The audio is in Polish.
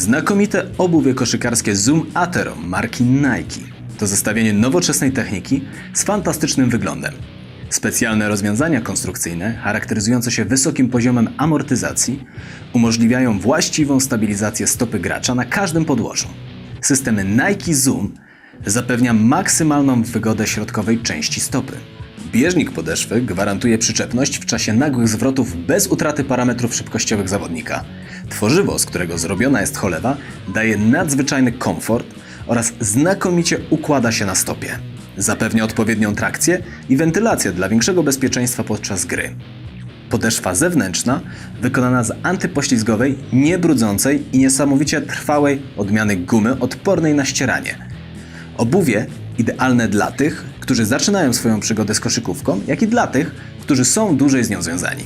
Znakomite obuwie koszykarskie Zoom Athero marki Nike to zestawienie nowoczesnej techniki z fantastycznym wyglądem. Specjalne rozwiązania konstrukcyjne, charakteryzujące się wysokim poziomem amortyzacji, umożliwiają właściwą stabilizację stopy gracza na każdym podłożu. System Nike Zoom zapewnia maksymalną wygodę środkowej części stopy. Bieżnik podeszwy gwarantuje przyczepność w czasie nagłych zwrotów bez utraty parametrów szybkościowych zawodnika. Tworzywo, z którego zrobiona jest cholewa, daje nadzwyczajny komfort oraz znakomicie układa się na stopie. Zapewnia odpowiednią trakcję i wentylację dla większego bezpieczeństwa podczas gry. Podeszwa zewnętrzna wykonana z antypoślizgowej, niebrudzącej i niesamowicie trwałej odmiany gumy odpornej na ścieranie. Obuwie idealne dla tych, którzy zaczynają swoją przygodę z koszykówką, jak i dla tych, którzy są dłużej z nią związani.